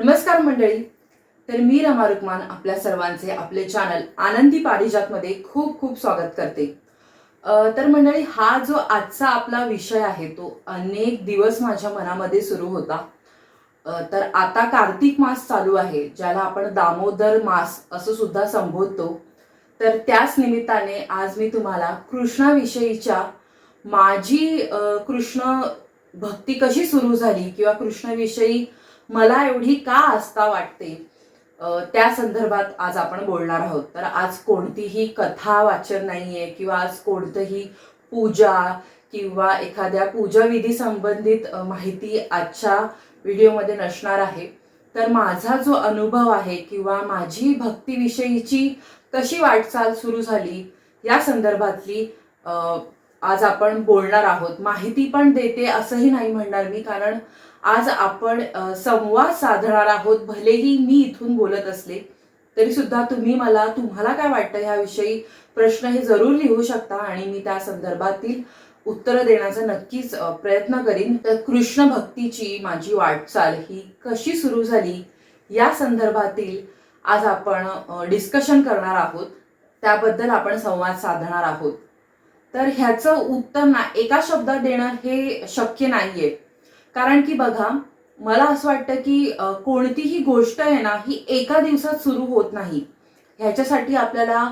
नमस्कार मंडळी. तर मी रमा रुक्मान आपल्या सर्वांचे आपले चॅनल आनंदी पारिजातमध्ये खूप खूप स्वागत करते. तर मंडळी हा जो आजचा आपला विषय आहे तो अनेक दिवस माझ्या मनामध्ये सुरू होता. तर आता कार्तिक मास चालू आहे ज्याला आपण दामोदर मास असं सुद्धा संबोधतो. तर त्याच निमित्ताने आज मी तुम्हाला कृष्णाविषयीच्या माझी कृष्ण भक्ती कशी सुरू झाली किंवा कृष्णाविषयी मला एवढी का आस्था वाटते? त्या संदर्भात आज आपण बोलणार आहोत. तर आज कोणतीही कथा वाचन नाही आहे किंवा आज कोणतंही पूजा किंवा एखाद्या पूजाविधी संबंधित माहिती आजच्या व्हिडिओमध्ये नसणार आहे. तर माझा जो अनुभव आहे किंवा माझी भक्तीविषयीची कशी वाटचाल सुरू झाली या संदर्भातली आज आपण बोलणार आहोत. माहिती पण देते असंही नाही म्हणणार मी कारण आज आपण संवाद साधणार आहोत भलेही मी इथून बोलत असले तरी सुद्धा तुम्ही मला तुम्हाला काय वाटतं ह्याविषयी प्रश्न हे जरूर लिहू शकता आणि मी त्या संदर्भातील उत्तरं देण्याचा नक्कीच प्रयत्न करीन. तर कृष्ण भक्तीची माझी वाटचाल ही कशी सुरू झाली या संदर्भातील आज आपण डिस्कशन करणार आहोत. त्याबद्दल आपण संवाद साधणार आहोत. तर ह्याचं उत्तर ना एका शब्दात देणं हे शक्य नाहीये. कारण की बघा मला असं वाटतं की कोणतीही गोष्ट आहे ना ही एका दिवसात सुरू होत नाही. ह्याच्यासाठी आपल्याला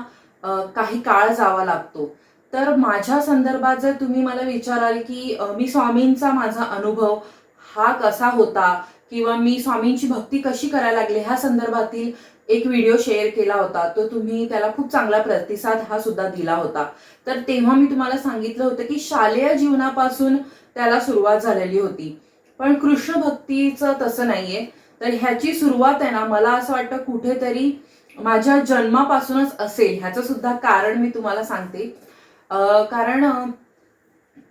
काही काळ जावा लागतो. तर माझ्या संदर्भात जर तुम्ही मला विचाराल की मी स्वामींचा माझा अनुभव हा कसा होता किंवा मी स्वामींची भक्ती कशी करायला लागले ह्या संदर्भातील एक व्हिडिओ शेअर केला होता. तो तुम्ही त्याला खूप चांगला प्रतिसाद हा सुद्धा दिला होता. तर तेव्हा मी तुम्हाला सांगितलं होतं की शालेय जीवनापासून त्याला सुरुवात झालेली होती. पण कृष्ण भक्तीचं तसं नाहीये. तर ह्याची सुरुवात आहे ना मला असं वाटतं कुठेतरी माझ्या जन्मापासूनच असेल. ह्याचं सुद्धा कारण मी तुम्हाला सांगते. कारण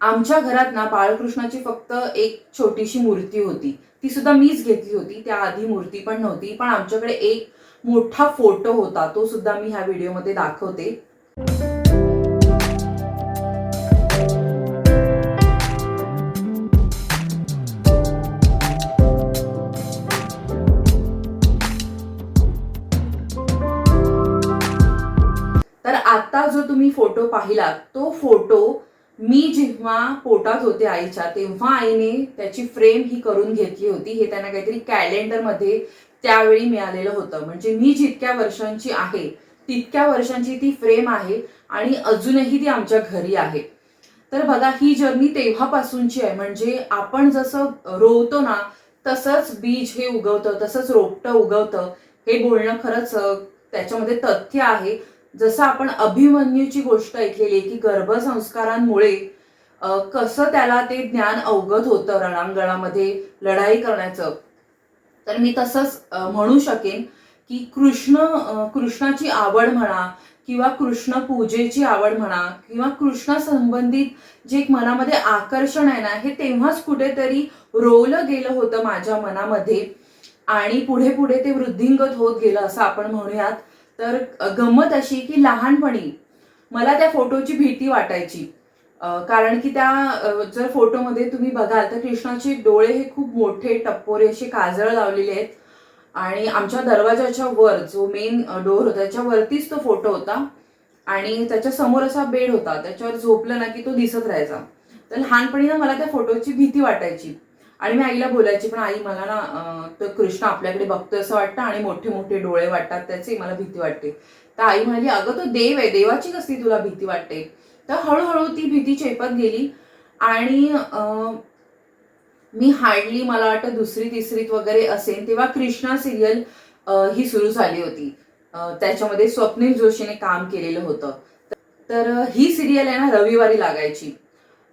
आमच्या घरात ना बाळकृष्णाची फक्त एक छोटीशी मूर्ती होती. ती सुद्धा मीच घेतली होती त्या आधी मूर्ती पण नव्हती पण आमच्याकडे एक मोठा फोटो होता तो सुद्धा मी ह्या व्हिडिओमध्ये दाखवते. तर आता जो तुम्ही फोटो पाहिलात तो फोटो मी जेव्हा पोटात होते आईच्या तेव्हा आईने त्याची फ्रेम ही करून घेतली होती. हे त्यांना काहीतरी कॅलेंडरमध्ये त्यावेळी मिळालेलं होतं. म्हणजे मी जितक्या वर्षांची आहे तितक्या वर्षांची ती फ्रेम आहे आणि अजूनही ती आमच्या घरी आहे. तर बघा ही जर्नी तेव्हापासूनची आहे. म्हणजे आपण जसं रोवतो ना तसंच बीज हे उगवतं तसंच रोपटं उगवतं. हे बोलणं खरंच त्याच्यामध्ये तथ्य आहे. जसं आपण अभिमन्यूची गोष्ट ऐकलेली आहे की गर्भसंस्कारांमुळे कसं त्याला ते ज्ञान अवगत होतं रणांगणामध्ये लढाई करण्याचं. तर मी तसंच म्हणू शकेन की कृष्ण कृष्णाची आवड म्हणा किंवा कृष्ण पूजेची आवड म्हणा किंवा कृष्णा संबंधित जे एक मनामध्ये आकर्षण आहे ना हे तेव्हाच कुठेतरी रोवलं गेलं होतं माझ्या मनामध्ये आणि पुढे पुढे ते वृद्धिंगत होत गेलं असं आपण म्हणूयात. तर गंमत अशी की लहानपणी मला त्या फोटोची भीती वाटायची. कारण की त्या जर फोटोमध्ये तुम्ही बघाल तर कृष्णाचे डोळे हे खूप मोठे टप्पोरे असे काजळ लावलेले आहेत. आणि आमच्या दरवाजाच्या वर जो मेन डोर होता त्याच्यावरतीच तो फोटो होता. आणि त्याच्यासमोर असा बेड होता. त्याच्यावर झोपलं ना की तो दिसत राहायचा. तर लहानपणी ना मला त्या फोटोची भीती वाटायची. आणि मी आईला बोलायची पण आई मला ना तर कृष्ण आपल्याकडे बघतोय असं वाटतं आणि मोठे मोठे डोळे वाटतात त्याचे मला भीती वाटते. तर आई म्हणाली अगं तो देव आहे देवाची कसली तुला भीती वाटते? तर हळूहळू ती भीती चेपत गेली आणि मी हार्डली मला वाटतं दुसरी तिसरीत वगैरे असेल तेव्हा कृष्णा सिरियल ही सुरू झाली होती. त्याच्यामध्ये स्वप्नील जोशीने काम केलेलं होतं. तर ही सिरियल आहे ना रविवारी लागायची.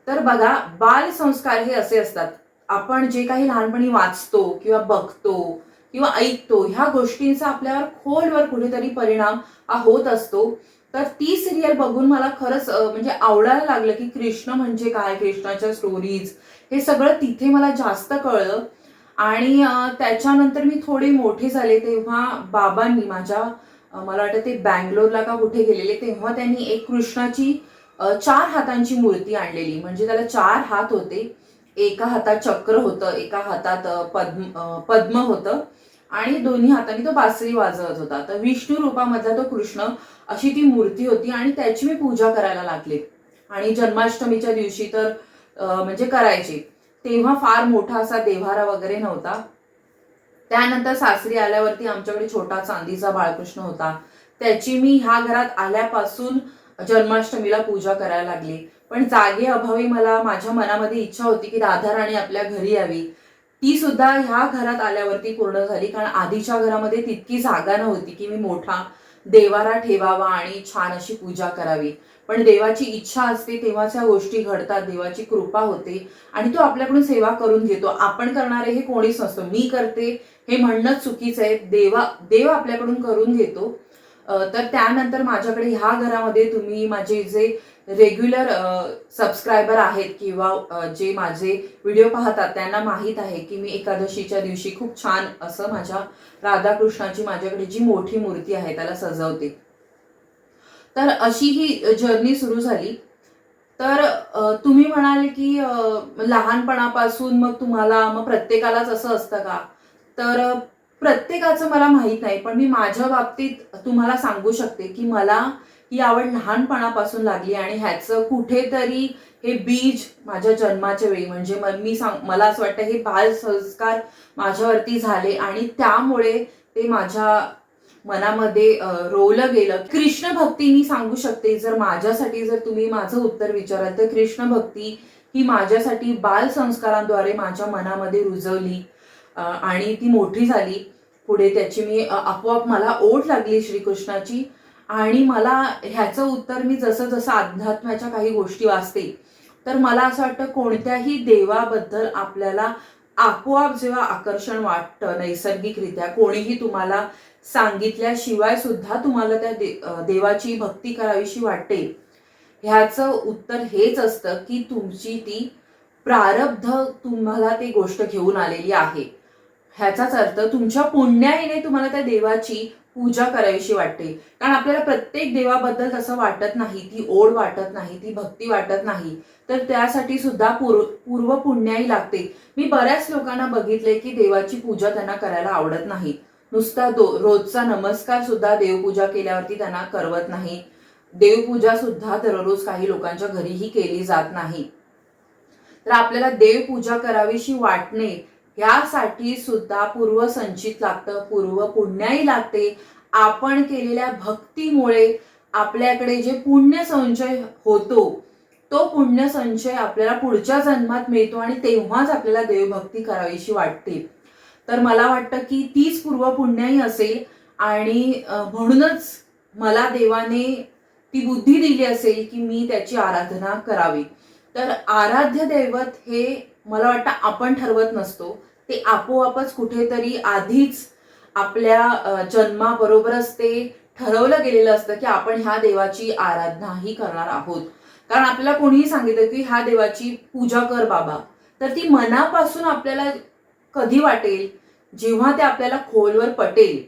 तर बघा बाल संस्कार हे असे असतात. आपण जे काही लहानपणी वाचतो किंवा बघतो किंवा ऐकतो ह्या गोष्टींचा आपल्यावर खोलवर कुठेतरी परिणाम हा होत असतो. तर ती सिरियल बघून मला खरंच म्हणजे आवडायला लागलं की कृष्ण म्हणजे काय कृष्णाच्या स्टोरीज हे सगळं तिथे मला जास्त कळलं. आणि त्याच्यानंतर मी थोडे मोठे झाले तेव्हा बाबांनी माझ्या मला वाटतं ते बँगलोरला का कुठे गेलेले तेव्हा त्यांनी एक कृष्णाची चार हातांची मूर्ती आणलेली. म्हणजे त्याला चार हात होते. एका हातात चक्र होतं एका हातात पद्म पद्म होतं आणि दोन्ही हाताने तो बासरी वाजवत होता. तर विष्णू रूपामधला तो कृष्ण अशी ती मूर्ती होती आणि त्याची मी पूजा करायला लागले. आणि जन्माष्टमीच्या दिवशी तर म्हणजे करायची. तेव्हा फार मोठा असा देव्हारा वगैरे नव्हता. त्यानंतर सासरी आल्यावरती आमच्याकडे छोटा चांदीचा बाळकृष्ण होता. त्याची मी ह्या घरात आल्यापासून जन्माष्टमीला पूजा करायला लागली. पण जागे अभावी मला माझ्या मनामध्ये इच्छा होती की राधा राणी आपल्या घरी यावी. ती सुद्धा ह्या घरात आल्यावरती पूर्ण झाली. कारण आधीच्या घरामध्ये तितकी जागा नव्हती की मी मोठा देवारा ठेवावा आणि छान अशी पूजा करावी. पण देवाची इच्छा असते तेव्हाच ह्या गोष्टी घडतात. देवाची कृपा होते आणि तो आपल्याकडून सेवा करून घेतो. आपण करणारे हे कोणीच नसतं. मी करते हे म्हणणं चुकीचं आहे. देवा देव आपल्याकडून करून घेतो. तर त्यानंतर माझ्याकडे ह्या घरामध्ये तुम्ही माझे जे रेग्युलर सबस्क्रायबर आहेत किंवा जे माझे व्हिडिओ पाहतात त्यांना माहीत आहे की मी एकादशीच्या दिवशी खूप छान असं माझ्या राधाकृष्णाची माझ्याकडे जी मोठी मूर्ती आहे त्याला सजवते. तर अशी ही जर्नी सुरू झाली. तर तुम्ही म्हणाल की लहानपणापासून मग तुम्हाला मग प्रत्येकालाच असं असतं का? तर प्रत्येकाचं मला माहीत नाही पण मी माझ्या बाबतीत तुम्हाला सांगू शकते की मला ही आवड लहानपणापासून लागली आणि ह्याचं कुठेतरी हे बीज माझ्या जन्माच्या वेळी म्हणजे मी सांग मला असं वाटतं हे बाल संस्कार माझ्यावरती झाले आणि त्यामुळे ते माझ्या मनामध्ये रोवलं गेलं. कृष्ण भक्ती मी सांगू शकते जर माझ्यासाठी जर तुम्ही माझं उत्तर विचाराल तर कृष्ण भक्ती ही माझ्यासाठी बाल संस्कारांद्वारे माझ्या मनामध्ये रुजवली आणि ती मोठी झाली. पुढे त्याची मी आपोआप मला ओढ लागली श्रीकृष्णाची. आणि मला ह्याचं उत्तर मी जसं जसं अध्यात्माच्या काही गोष्टी वाचते तर मला असं वाटतं कोणत्याही देवाबद्दल आपल्याला आपोआप जेव्हा आकर्षण वाटतं नैसर्गिकरित्या कोणीही तुम्हाला सांगितल्याशिवाय सुद्धा तुम्हाला त्या दे देवाची भक्ती करावीशी वाटते ह्याचं उत्तर हेच असतं की तुमची ती प्रारब्ध तुम्हाला ती गोष्ट घेऊन आलेली आहे. ह्याचाच अर्थ तुमच्या पुण्याईने तुम्हाला त्या देवाची पूजा करावीशी वाटते. कारण आपल्याला प्रत्येक देवाबद्दल तसं वाटत नाही ती ओढ वाटत नाही ती भक्ती वाटत नाही. तर त्यासाठी सुद्धा पूर्व पूर्व लागते. मी बऱ्याच लोकांना बघितले की देवाची पूजा त्यांना करायला आवडत नाही. नुसता दो रोजचा नमस्कार सुद्धा देवपूजा केल्यावरती त्यांना करवत नाही. देवपूजा सुद्धा दररोज काही लोकांच्या घरीही केली जात नाही. तर आपल्याला देवपूजा करावीशी वाटणे यासाठी सुद्धा पूर्वसंचित लागतं पूर्व पुण्याही लागते. आपण केलेल्या भक्तीमुळे आपल्याकडे जे पुण्य संचय होतो तो पुण्य संचय आपल्याला पुढच्या जन्मात मिळतो आणि तेव्हाच आपल्याला देवभक्ती करावीशी वाटते. तर मला वाटतं की तीच पूर्व पुण्याही असेल आणि म्हणूनच मला देवाने ती बुद्धी दिली असेल की मी त्याची आराधना करावी. तर आराध्य दैवत हे मला वाटतं आपण ठरवत नसतो. ते आपोआपच कुठेतरी आधीच आपल्या जन्माबरोबरच ते ठरवलं गेलेलं असतं की आपण ह्या देवाची आराधनाही करणार आहोत. कारण आपल्याला कोणीही सांगितलं की ह्या देवाची पूजा कर बाबा. तर ती मनापासून आपल्याला कधी वाटेल? जेव्हा ते आपल्याला खोलवर पटेल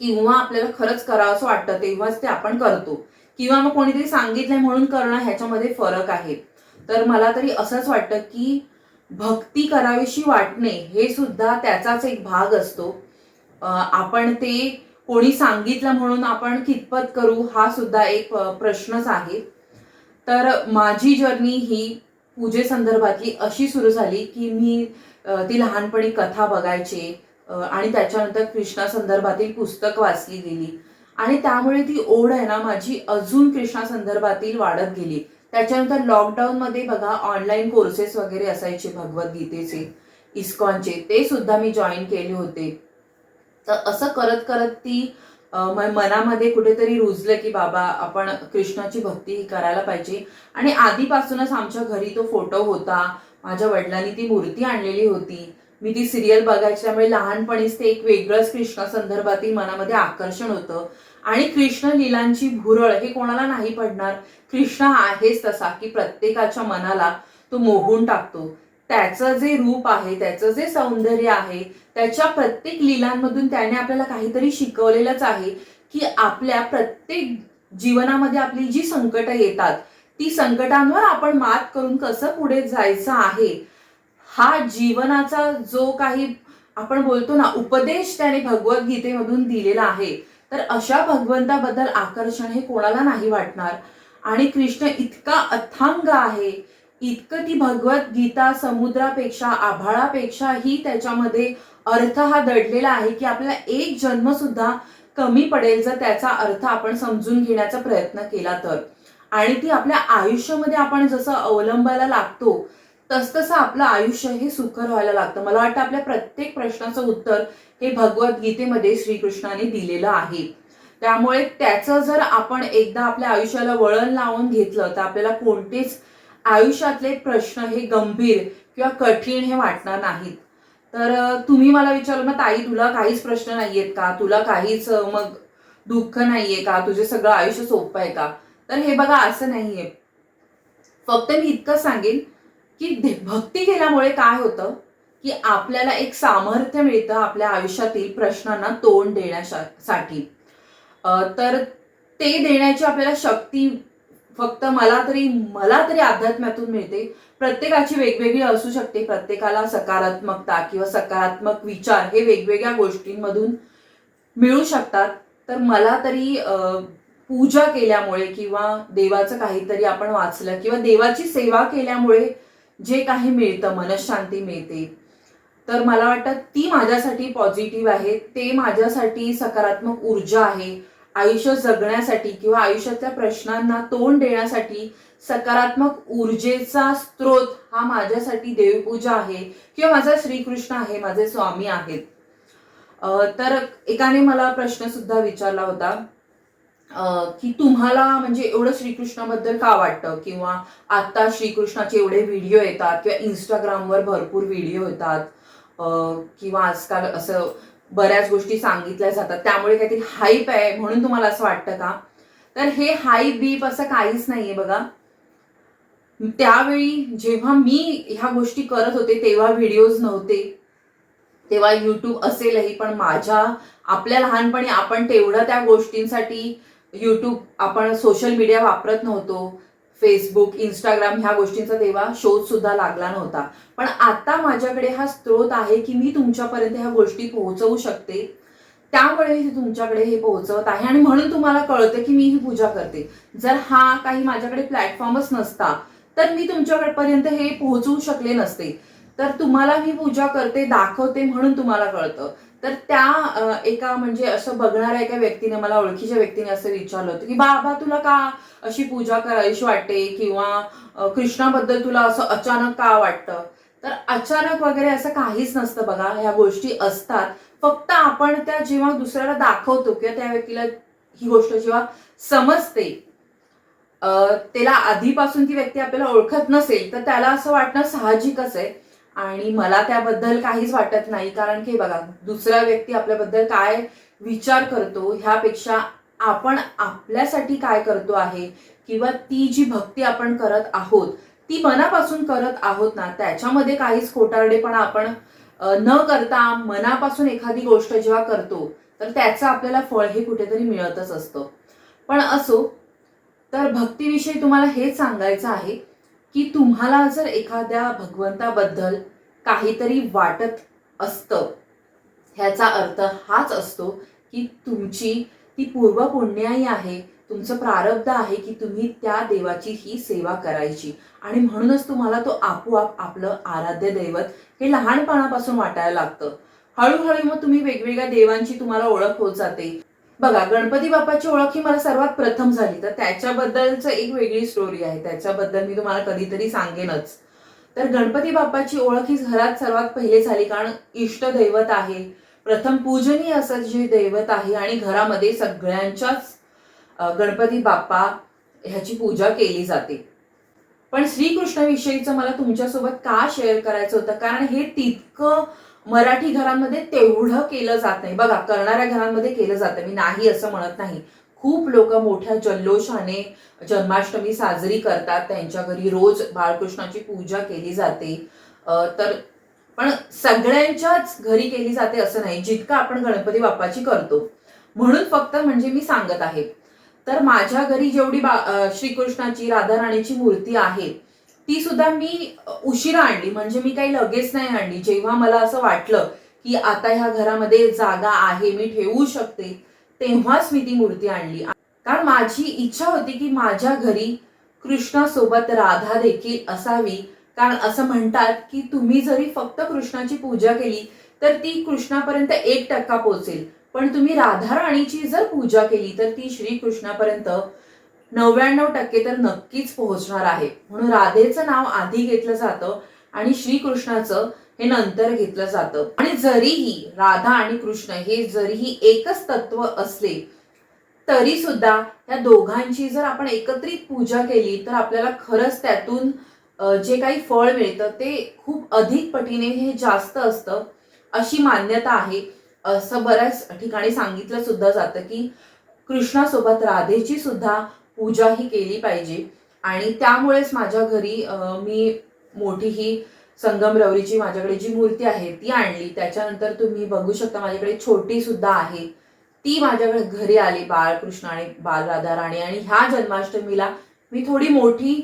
किंवा आपल्याला खरंच करावं असं वाटतं तेव्हाच ते आपण करतो. किंवा मग कोणीतरी सांगितलंय म्हणून करणं ह्याच्यामध्ये फरक आहे. तर मला तरी असंच वाटतं की भक्ती करावीशी वाटणे हे सुद्धा त्याचाच एक भाग असतो. आपण ते कोणी सांगितलं म्हणून आपण कितपत करू हा सुद्धा एक प्रश्नच आहे. तर माझी जर्नी ही पूजेसंदर्भातली अशी सुरू झाली की मी ती लहानपणी कथा बघायचे आणि त्याच्यानंतर कृष्णा संदर्भातील पुस्तक वाचली गेली. आणि त्यामुळे ती ओढ आहे ना माझी अजून कृष्णा संदर्भातील वाढत गेली. त्याच्यानंतर लॉकडाऊन मध्ये बघा ऑनलाईन कोर्सेस वगैरे असायचे भगवद्गीतेचे इस्कॉनचे ते सुद्धा मी जॉईन केले होते. तर असं करत करत ती मनामध्ये कुठेतरी रुजलं की बाबा आपण कृष्णाची भक्ती ही करायला पाहिजे. आणि आधीपासूनच आमच्या घरी तो फोटो होता. माझ्या वडिलांनी ती मूर्ती आणलेली होती. मी ती सिरियल बघायची त्यामुळे लहानपणीच ते एक वेगळंच कृष्णा संदर्भातील मनामध्ये आकर्षण होतं. आणि कृष्ण लीलांची भुरळ हे कोणाला नाही पडणार. कृष्ण आहेच तसा की प्रत्येकाच्या मनाला तो मोहून टाकतो. त्याचं जे रूप आहे त्याचं जे सौंदर्य आहे त्याच्या प्रत्येक लीलांमधून त्याने आपल्याला काहीतरी शिकवलेलंच आहे की आपल्या प्रत्येक जीवनामध्ये आपली जी संकटं येतात ती संकटांवर आपण मात करून कसं पुढे जायचं आहे? हा जीवनाचा जो काही आपण बोलतो ना उपदेश त्याने भगवद्गीतेमधून दिलेला आहे. तर अशा भगवंताबद्दल आकर्षण हे कोणाला नाही वाटणार. आणि कृष्ण इतका अथांग आहे. इतकं ती भगवद्गीता समुद्रापेक्षा आभाळापेक्षाही त्याच्यामध्ये अर्थ हा दडलेला आहे की आपल्याला एक जन्म सुद्धा कमी पडेल जर त्याचा अर्थ आपण समजून घेण्याचा प्रयत्न केला तर. आणि ती आपल्या आयुष्यामध्ये आपण जसं अवलंबायला लागतो तसतसं आपलं आयुष्य हे सुखर व्हायला लागतं. मला वाटतं आपल्या प्रत्येक प्रश्नाचं उत्तर हे भगवद्गीतेमध्ये श्रीकृष्णाने दिलेलं आहे. त्यामुळे त्याचं जर आपण एकदा आपल्या आयुष्याला वळण लावून घेतलं तर आपल्याला कोणतेच आयुष्यातले प्रश्न हे गंभीर किंवा कठीण हे वाटणार नाहीत. तर तुम्ही मला विचारलं मग ताई तुला काहीच प्रश्न नाहीयेत का? तुला काहीच मग दुःख नाहीये का? तुझे सगळं आयुष्य सोपं आहे का? तर हे बघा असं नाहीये. फक्त मी इतकं सांगेन की भक्ती केल्यामुळे काय होतं की आपल्याला एक सामर्थ्य मिळतं आपल्या आयुष्यातील प्रश्नांना तोंड देण्यासाठी तर ते देण्याची आपल्याला शक्ती फक्त मला तरी मला तरी अध्यात्म्यातून मिळते. प्रत्येकाची वेगवेगळी असू शकते. प्रत्येकाला सकारात्मकता किंवा सकारात्मक विचार हे वेगवेगळ्या गोष्टींमधून मिळू शकतात. तर मला तरी पूजा केल्यामुळे किंवा देवाचं काहीतरी आपण वाचलं किंवा देवाची सेवा केल्यामुळे जे काही मिळतं मनशांती मिळते. तर मला वाटतं ती माझ्यासाठी पॉझिटिव्ह आहे. ते माझ्यासाठी सकारात्मक ऊर्जा आहे. आयुष्य जगण्यासाठी किंवा आयुष्यातल्या प्रश्नांना तोंड देण्यासाठी सकारात्मक ऊर्जेचा स्रोत हा माझ्यासाठी देवपूजा आहे किंवा माझा श्रीकृष्ण आहे माझे स्वामी आहेत. तर एकाने मला प्रश्न सुद्धा विचारला होता की तुम्हाला म्हणजे एवढं श्रीकृष्णाबद्दल का वाटतं? किंवा आता श्रीकृष्णाचे एवढे व्हिडिओ येतात किंवा इंस्टाग्रामवर भरपूर व्हिडिओ येतात किंवा आजकाल असं बऱ्याच गोष्टी सांगितल्या जातात. त्यामुळे काहीतरी हाईप आहे म्हणून तुम्हाला असं वाटतं का? तर हे हाईप बीप असं काहीच नाहीये बघा. त्यावेळी जेव्हा मी ह्या गोष्टी करत होते तेव्हा व्हिडिओज नव्हते. तेव्हा युट्यूब असेलही पण माझ्या आपल्या लहानपणी आपण तेवढं त्या गोष्टींसाठी युट्यूब आपण सोशल मीडिया वापरत नव्हतो. फेसबुक इंस्टाग्राम ह्या गोष्टींचा तेव्हा शोध सुद्धा लागला नव्हता. पण आता माझ्याकडे हा स्त्रोत आहे की मी तुमच्यापर्यंत ह्या गोष्टी पोहोचवू शकते. त्यामुळे मी तुमच्याकडे हे पोहोचवत आहे आणि म्हणून तुम्हाला कळतं की मी ही पूजा करते. जर हा काही माझ्याकडे प्लॅटफॉर्मच नसता तर मी तुमच्यापर्यंत हे पोहोचवू शकले नसते. तर तुम्हाला मी पूजा करते दाखवते म्हणून तुम्हाला कळतं. तर त्या एका म्हणजे असं बघणाऱ्या एका व्यक्तीने मला ओळखीच्या व्यक्तीने असं विचारलं होतं की बाबा तुला का अशी पूजा करायची वाटते? किंवा कृष्णाबद्दल तुला असं अचानक का वाटतं? तर अचानक वगैरे असं काहीच नसतं बघा ह्या गोष्टी असतात. फक्त आपण त्या जेव्हा दुसऱ्याला दाखवतो किंवा त्या व्यक्तीला ही गोष्ट जेव्हा समजते त्याला आधीपासून ती व्यक्ती आपल्याला ओळखत नसेल तर त्याला असं वाटणं साहजिकच आहे. आणि मला त्याबद्दल काहीच वाटत नाही कारण की बघा दुसरा व्यक्ती आपल्याबद्दल काय विचार करतो ह्यापेक्षा आपण आपल्यासाठी काय करतो आहे किंवा ती जी भक्ती आपण करत आहोत ती मनापासून करत आहोत ना त्याच्यामध्ये काहीच खोटारडेपणा आपण न करता मनापासून एखादी गोष्ट जेव्हा करतो तर त्याचं आपल्याला फळ हे कुठेतरी मिळतच असतं. पण असो तर भक्तीविषयी तुम्हाला हेच सांगायचं आहे की तुम्हाला जर एखाद्या भगवंताबद्दल काहीतरी वाटत असतं ह्याचा अर्थ हाच असतो की तुमची ती पूर्व पुण्याई आहे तुमचं प्रारब्ध आहे की तुम्ही त्या देवाची ही सेवा करायची. आणि म्हणूनच तुम्हाला तो आपोआप आपलं आराध्य दैवत हे लहानपणापासून वाटायला लागतं. हळूहळू मग तुम्ही वेगवेगळ्या देवांची तुम्हाला ओळख होत जाते. बघा गणपती बाप्पाची ओळख ही मला सर्वात प्रथम झाली. तर त्याच्याबद्दलच एक वेगळी स्टोरी आहे. त्याच्याबद्दल मी तुम्हाला कधीतरी सांगेनच. तर गणपती बाप्पाची ओळख ही घरात सर्वात पहिले झाली कारण इष्ट दैवत आहे. प्रथम पूजनीय असं जे दैवत आहे आणि घरामध्ये सगळ्यांच्याच गणपती बाप्पा ह्याची पूजा केली जाते. पण श्रीकृष्णाविषयीचं मला तुमच्यासोबत का शेअर करायचं होतं? कारण हे तितकं मराठी घरांमध्ये तेवढं केलं जात नाही. बघा करणाऱ्या घरांमध्ये केलं जातं मी नाही असं म्हणत नाही. खूप लोक मोठ्या जल्लोषाने जन्माष्टमी साजरी करतात. त्यांच्या घरी रोज बाळकृष्णाची पूजा केली जाते. तर पण सगळ्यांच्याच घरी केली जाते असं नाही. जितकं आपण गणपती बाप्पाची करतो. म्हणून फक्त म्हणजे मी सांगत आहे. तर माझ्या घरी जेवढी बा श्रीकृष्णाची राधाराणीची मूर्ती आहे ती सुद्धा मी उशिरा आणली. म्हणजे मी काही लगेच नाही आणली. जेव्हा मला असं वाटलं की आता ह्या घरामध्ये जागा आहे मी ठेवू शकते तेव्हाच मी ती मूर्ती आणली. कारण माझी इच्छा होती की माझ्या घरी कृष्णासोबत राधा देखील असावी. कारण असं म्हणतात की तुम्ही जरी फक्त कृष्णाची पूजा केली तर ती कृष्णापर्यंत एक टक्का पोहोचेल पण तुम्ही राधा राणीची जर पूजा केली तर ती श्रीकृष्णापर्यंत नव्याण्णव टक्के तर नक्कीच पोहोचणार आहे. म्हणून राधेचं नाव आधी घेतलं जातं आणि श्रीकृष्णाचं हे नंतर घेतलं जातं. आणि जरीही राधा आणि कृष्ण हे जरीही एकच तत्व असले तरी सुद्धा या दोघांची जर आपण एकत्रित पूजा केली तर आपल्याला खरंच त्यातून जे काही फळ मिळतं ते खूप अधिक पटीने हे जास्त असतं अशी मान्यता आहे. असं बऱ्याच ठिकाणी सांगितलं सुद्धा जातं की कृष्णासोबत राधेची सुद्धा पूजा ही केली पाहिजे. आणि त्यामुळेच माझ्या घरी मी मोठी ही संगमरवरीची माझ्याकडे जी मूर्ती आहे ती आणली. त्याच्यानंतर तुम्ही बघू शकता माझ्याकडे छोटी सुद्धा आहे. ती माझ्याकडे घरी आली बाळकृष्ण आणि बालराधा राणी. आणि ह्या जन्माष्टमीला मी थोडी मोठी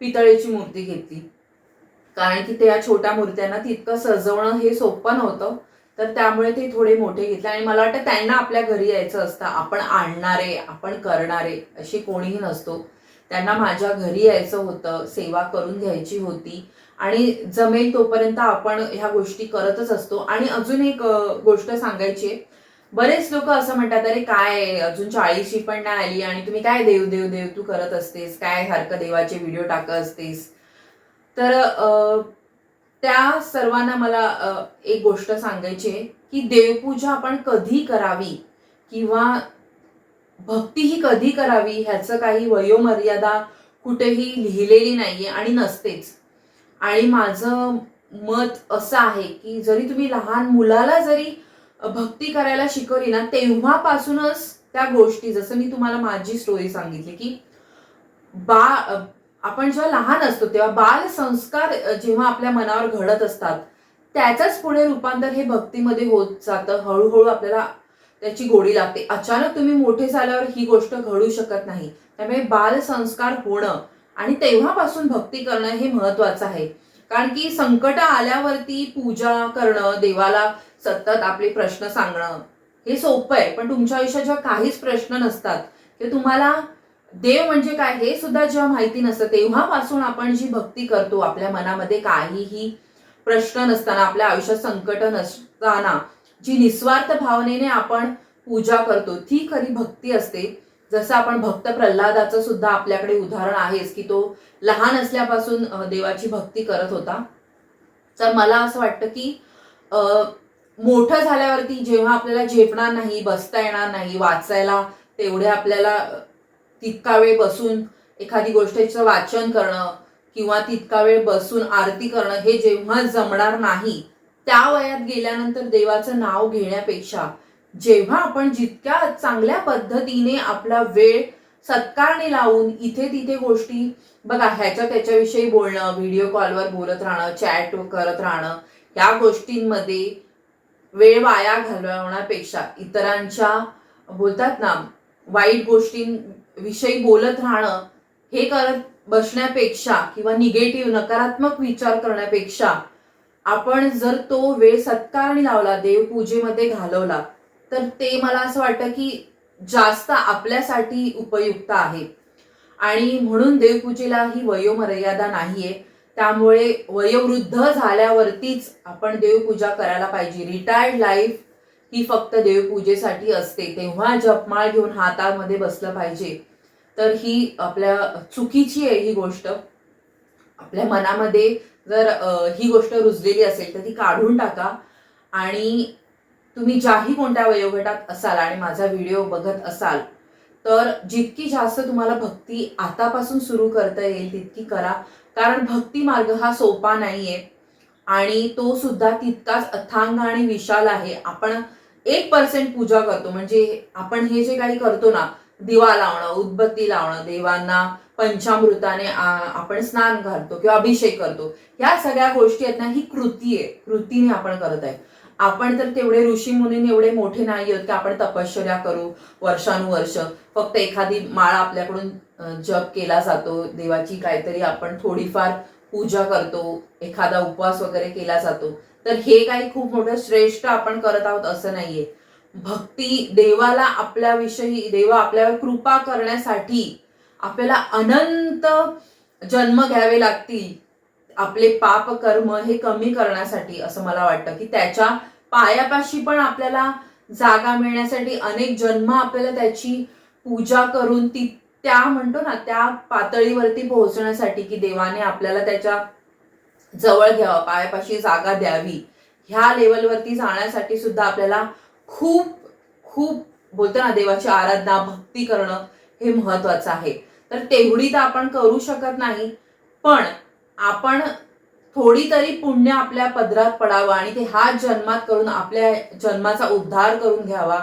पितळेची मूर्ती घेतली. कारण की त्या छोट्या मूर्त्यांना तितकं सजवणं हे सोपं नव्हतं. तर त्यामुळे ते थोडे मोठे घेतले. आणि मला वाटतं त्यांना आपल्या घरी यायचं असतं. आपण आणणारे आपण करणारे अशी कोणीही नसतो. त्यांना माझ्या घरी यायचं होतं सेवा करून घ्यायची होती. आणि जमेल तोपर्यंत आपण ह्या गोष्टी करतच असतो. आणि अजून एक गोष्ट सांगायची आहे. बरेच लोक असं म्हणतात अरे काय आहे, अजून चाळीशी पण नाही आली आणि तुम्ही काय देव देव देव तू करत असतेस? काय सारखं देवाचे व्हिडिओ टाकत असतेस? तर त्या सर्वांना मला एक गोष्ट सांगायची आहे की देवपूजा आपण कधी करावी किंवा भक्ती ही कधी करावी ह्याचं काही वयोमर्यादा कुठेही लिहिलेली नाहीये आणि नसतेच. आणि माझं मत असं आहे की जरी तुम्ही लहान मुलाला जरी भक्ती करायला शिकवली ना तेव्हापासूनच त्या गोष्टी जसं मी तुम्हाला माझी स्टोरी सांगितली की बा आपण जेव्हा लहान असतो तेव्हा बाल संस्कार जेव्हा आपल्या मनावर घडत असतात त्याचंच पुढे रूपांतर हे भक्तीमध्ये होत जातं. हळूहळू आपल्याला त्याची गोडी लागते. अचानक तुम्ही मोठे झाल्यावर ही गोष्ट घडू शकत नाही. त्यामुळे बाल संस्कार होणं आणि तेव्हापासून भक्ती करणं हे महत्वाचं आहे. कारण की संकट आल्यावरती पूजा करणं देवाला सतत आपले प्रश्न सांगणं हे सोपं आहे. पण तुमच्या आयुष्यात जेव्हा काहीच प्रश्न नसतात ते तुम्हाला देव म्हणजे काय हे सुद्धा जेव्हा माहिती नसतं तेव्हापासून आपण जी भक्ती करतो आपल्या मनामध्ये काहीही प्रश्न नसताना आपल्या आयुष्यात संकट नसताना जी निस्वार्थ भावनेने आपण पूजा करतो ती खरी भक्ती असते. जसं आपण भक्त प्रल्हादाचं सुद्धा आपल्याकडे उदाहरण आहेच की तो लहान असल्यापासून देवाची भक्ती करत होता. तर मला असं वाटतं की मोठं झाल्यावरती जेव्हा आपल्याला झेपणार नाही बसता येणार नाही वाचायला तेवढे आपल्याला तितका वेळ बसून एखादी गोष्टीचं वाचन करणं किंवा तितका वेळ बसून आरती करणं हे जेव्हा जमणार नाही त्या वयात गेल्यानंतर देवाचं नाव घेण्यापेक्षा जेव्हा आपण जितक्या चांगल्या पद्धतीने आपला वेळ सत्कारने लावून इथे तिथे गोष्टी बघा ह्याच्या त्याच्याविषयी बोलणं व्हिडिओ कॉलवर बोलत राहणं चॅट करत राहणं या गोष्टींमध्ये वेळ वाया घालवण्यापेक्षा इतरांच्या बोलतात ना वाईट विषयी बोलत राहणं हे करत बसण्यापेक्षा किंवा निगेटिव्ह नकारात्मक विचार करण्यापेक्षा आपण जर तो वेळ सत्कारणी लावला देवपूजेमध्ये घालवला तर ते मला असं वाटतं की जास्त आपल्यासाठी उपयुक्त आहे. आणि म्हणून देवपूजेला ही वयोमर्यादा नाहीये. त्यामुळे वयोवृद्ध झाल्यावरतीच आपण देवपूजा करायला पाहिजे. रिटायर्ड लाईफ ही फक्त देवपूजेसाठी असते. तेव्हा जपमाळ घेऊन हातामध्ये बसलं पाहिजे. तर ही आपल्या चुकीची आहे ही गोष्ट. आपल्या मनामध्ये जर ही गोष्ट रुजलेली असेल तर ती काढून टाका. आणि तुम्ही ज्याही कोणत्या वयोगटात असाल आणि माझा व्हिडिओ बघत असाल तर जितकी जास्त तुम्हाला भक्ती आतापासून सुरू करता येईल तितकी करा. कारण भक्ती मार्ग हा सोपा नाहीये. आणि तो सुद्धा तितकाच अथांग आणि विशाल आहे. आपण एक पर्सेंट पूजा करतो. म्हणजे आपण हे जे काही करतो ना दिवा लावणं उदबत्ती लावणं देवांना पंचामृताने आपण स्नान घालतो किंवा अभिषेक करतो. या सगळ्या गोष्टी आहेत ना ही कृती आहे. कृतीने आपण करत आहे. आपण तर तेवढे ऋषी मुनी एवढे मोठे नाही आहोत की आपण तपश्चर्या करू वर्षानुवर्ष. फक्त एखादी माळ आपल्याकडून जप केला जातो. देवाची काहीतरी आपण थोडीफार पूजा करतो. एखादा उपवास वगैरे केला जातो. तर हे काही खूप मोठं श्रेष्ठ आपण करत आहोत असं नाहीये. भक्ती देवाला आपल्याविषयी देवा आपल्यावर कृपा करण्यासाठी आपल्याला अनंत जन्म घ्यावे लागतील. आपले पाप कर्म हे कमी करण्यासाठी असं मला वाटतं की त्याच्या पायापाशी पण आपल्याला जागा मिळण्यासाठी अनेक जन्म आपल्याला त्याची पूजा करून ती त्या म्हणतो ना त्या पातळीवरती पोहोचण्यासाठी की देवाने आपल्याला त्याच्याजवळ घ्यावं पायापाशी जागा द्यावी. ह्या लेवलवरती जाण्यासाठी सुद्धा आपल्याला खूप खूप बोलतो ना देवाची आराधना भक्ती करणं हे महत्वाचं आहे. तर तेवढी तर आपण करू शकत नाही पण आपण थोडी तरी पुण्य आपल्या पदरात पडावं आणि ते हा जन्मात करून आपल्या जन्माचा उद्धार करून घ्यावा.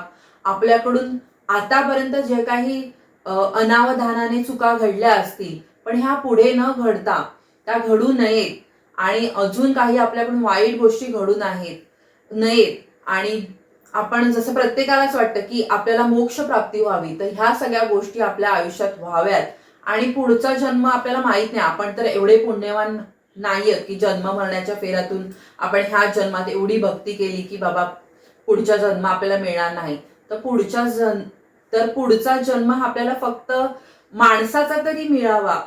आपल्याकडून आतापर्यंत जे काही अनावधानाने चुका घडल्या असतील पण ह्या पुढे न घडता त्या घडू नयेत. आणि अजून काही आपल्याकडून वाईट गोष्टी घडून आहेत नयेत. आणि आपण जसं प्रत्येकालाच वाटतं की आपल्याला मोक्ष प्राप्ती व्हावी तर ह्या सगळ्या गोष्टी आपल्या आयुष्यात व्हाव्यात. आणि पुढचा जन्म आपल्याला माहीत नाही. आपण तर एवढे पुण्यवान नाहीयेत की जन्म मरण्याच्या फेऱ्यातून आपण ह्या जन्मात एवढी भक्ती केली की बाबा पुढचा जन्म आपल्याला मिळणार नाही. तर पुढच्या जन तर पुढचा जन्म हा आपल्याला फक्त माणसाचा तरी मिळावा.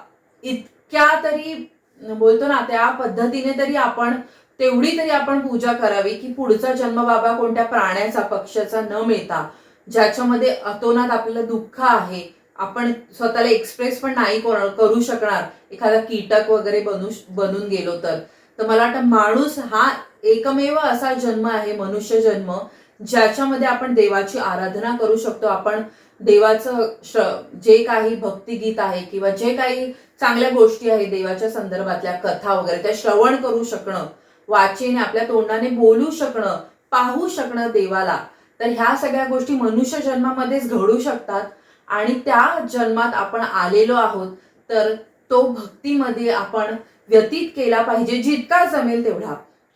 इतक्या तरी बोलतो ना त्या पद्धतीने तरी आपण तेवढी तरी आपण पूजा करावी की पुढचा जन्म बाबा कोणत्या प्राण्याचा पक्ष्याचा न मिळता ज्याच्यामध्ये अतोनात आपल्याला दुःख आहे आपण स्वतःला एक्सप्रेस पण नाही करू शकणार. एखादा कीटक वगैरे बनू बनून गेलो तर. तर मला वाटतं माणूस हा एकमेव असा जन्म आहे मनुष्य जन्म ज्याच्यामध्ये आपण देवाची आराधना करू शकतो. आपण देवाचं श्र- जे काही भक्तिगीत आहे किंवा जे काही चांगल्या गोष्टी आहेत देवाच्या संदर्भातल्या कथा वगैरे त्या श्रवण करू शकणं. वाचेने आपल्या तोंडाने बोलू शकणं पाहू शकणं देवाला. तर ह्या सगळ्या गोष्टी मनुष्य जन्मामध्येच घडू शकतात. आणि त्या जन्मात आपण आलेलो आहोत तर तो भक्तीमध्ये आपण व्यतीत केला पाहिजे जितका जमेल तेवढा.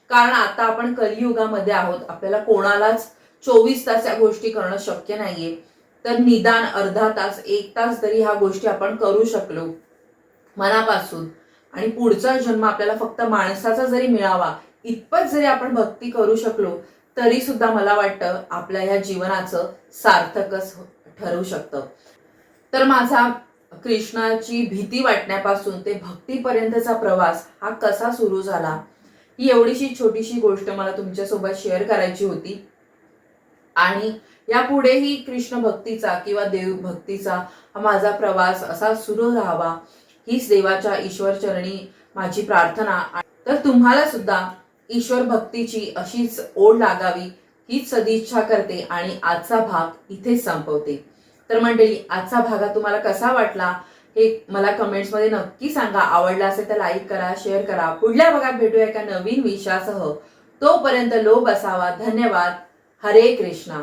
कारण आता आपण कलियुगामध्ये आहोत आपल्याला कोणालाच चोवीस तास या गोष्टी करणं शक्य नाहीये. तर निदान अर्धा तास एक तास तरी ह्या गोष्टी आपण करू शकलो. मनापासून. आणि पुढचा जन्म आपल्याला फक्त माणसाचा जरी मिळावा इतपत जरी आपण भक्ती करू शकलो तरी सुद्धा मला वाटतं आपल्या ह्या जीवनाचं सार्थकच ठरू शकतं. तर माझा कृष्णाची भीती वाटण्यापासून ते भक्तीपर्यंतचा प्रवास हा कसा सुरू झाला ही एवढीशी छोटीशी गोष्ट मला तुमच्यासोबत शेअर करायची होती. आणि यापुढेही कृष्ण भक्तीचा किंवा देव भक्तीचा हा माझा प्रवास असा सुरू राहावा हीच देवाच्या ईश्वर चरणी माझी प्रार्थना. तर तुम्हाला सुद्धा ईश्वर भक्तीची अशीच ओढ लागावी हीच सदिच्छा करते आणि आजचा भाग इथेच संपवते. तर मंडळी आजचा भागा तुम्हाला कसा वाटला हे मला कमेंट्समध्ये नक्की सांगा. आवडला असेल तर लाईक करा शेअर करा. पुढल्या भागात भेटूया एका नवीन विषयासह. तोपर्यंत लोभ असावा. धन्यवाद. हरे कृष्णा.